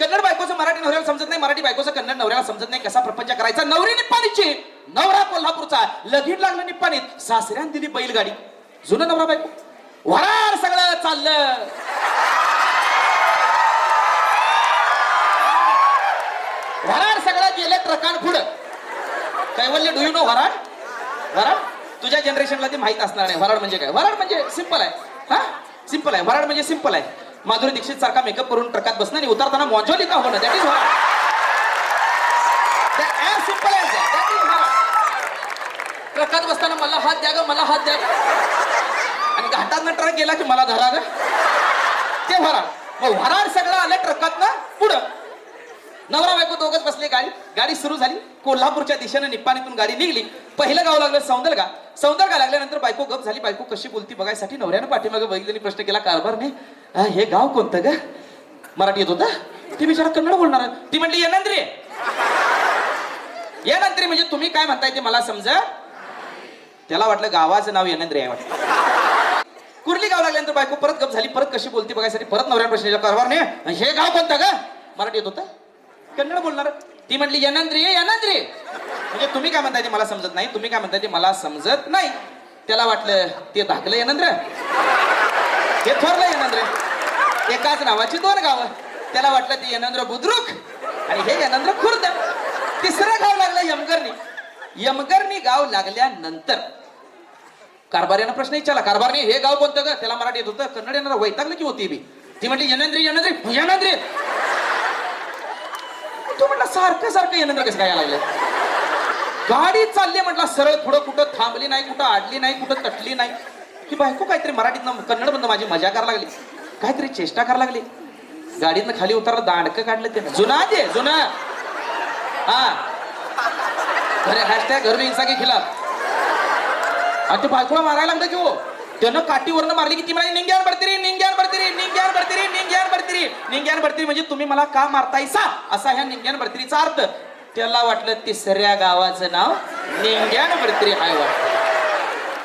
कन्नड बायकोचं मराठी नवऱ्याला समजत नाही मराठी बायकोचं कन्नड नवऱ्याला समजत नाही कसा प्रपंच करायचा. नवरी निप्पाणीची नवरा कोल्हापूरचा लगीन लागलं निप्पाणीत सासऱ्यानं दिली बैलगाडी. जुनं नवरा बायको. वरार सगळं चाललं. वरार सगळं गेले ट्रकान पुढं. Kaivalya do you know Varad? Varad? तुझ्या जनरेशनला ते माहीत असणार नाही. वराड म्हणजे काय? वराड म्हणजे सिंपल आहे. हा? सिंपल आहे. वराड म्हणजे सिंपल आहे. माधुरी दीक्षित सारखा मेकअप करून ट्रकात बसणं आणि उतरताना मॉन्जोली का होणं? दॅट इज सिंपल ट्रकात बसताना मला हात द्या ग मला हात द्या. ग. आणि घाटातनं ट्रक गेला की मला धरा ग. ते भरा. मग वराड सगळं आलं ट्रकातनं पुढं. नवरा बायको दोघच बसले गाडी. गाडी सुरू झाली. कोल्हापूरच्या दिशेने निप्पाणीतून गाडी निघली. पहिलं गाव लागलं सौंदरगा सौंदरगा लागल्यानंतर बायको गप झाली. बायको कशी बोलती बघायसाठी नवऱ्यानं पाठीमागे बघितलेली प्रश्न केला कारभार नाही. हे गाव कोणतं ग? मराठी येत होता. ती बिचारा कन्नड बोलणार ती म्हटली येनंद्री. येनंद्री म्हणजे तुम्ही काय म्हणताय ते मला समजा. त्याला वाटलं गावाचं नाव येनंद्री आहे वाटलं कुर्ली गाव लागल्यानंतर बायको परत गप झाली. परत कशी बोलती बघायसाठी? परत नवऱ्या प्रश्न कारभार नाही. हे गाव कोणतं ग? मराठी येत होतं. कन्नड बोलणार. ती म्हटली यनंद्री यनंद्री. म्हणजे तुम्ही काय म्हणताय ते मला समजत नाही तुम्ही काय म्हणताय ते मला समजत नाही. त्याला वाटलं ते धाकलं यनंद्र हे थोरलं यनंद्र एकाच नावाची दोन गावं. त्याला वाटलं ते यनंद्र बुद्रुक आणि हे यनंद्र खुर्द. तिसरं गाव लागलं यमगर्णी. यमगर्णी गाव लागल्यानंतर कारभार्यानं प्रश्न विचारला कारभारने हे गाव कोणतं ग? त्याला मराठी येत होतं कन्नड येणार वैतागलं की होती बी. ती म्हटली यनंद्री यनंद्री यनंद्री तू म्हटलं सारखं सारखं येणं कसं काय लागलं? गाडी चालली म्हटलं सरळ पुढं कुठं थांबली नाही कुठं आडली नाही कुठं तटली नाही. की बायको काहीतरी मराठीतनं कन्नड बंद माझी मजा करायला लागली. काहीतरी चेष्टा करायला लागली. गाडीतनं खाली उतरलं दांडकं काढलं ते जुना ते जुना. हा. अरे हॅशटॅग घर हिंसा की खिलाफ. आणि ते बायकोला मारायला लागलं की हो. त्यानं काठीवरनं मारली की ती म्हणाली निंग्यान बडतिरी निंग्यान बडतिरी निंग्यान बडतिरी निंग्यान बडतिरी निंग्यान बडतिरी म्हणजे तुम्ही मला का मारतायसा? असा ह्या निंग्यान बडतिरीचा अर्थ. त्याला वाटलं तिसऱ्या गावाचं नाव निंग्यान बडतिरी हाय वाटतं.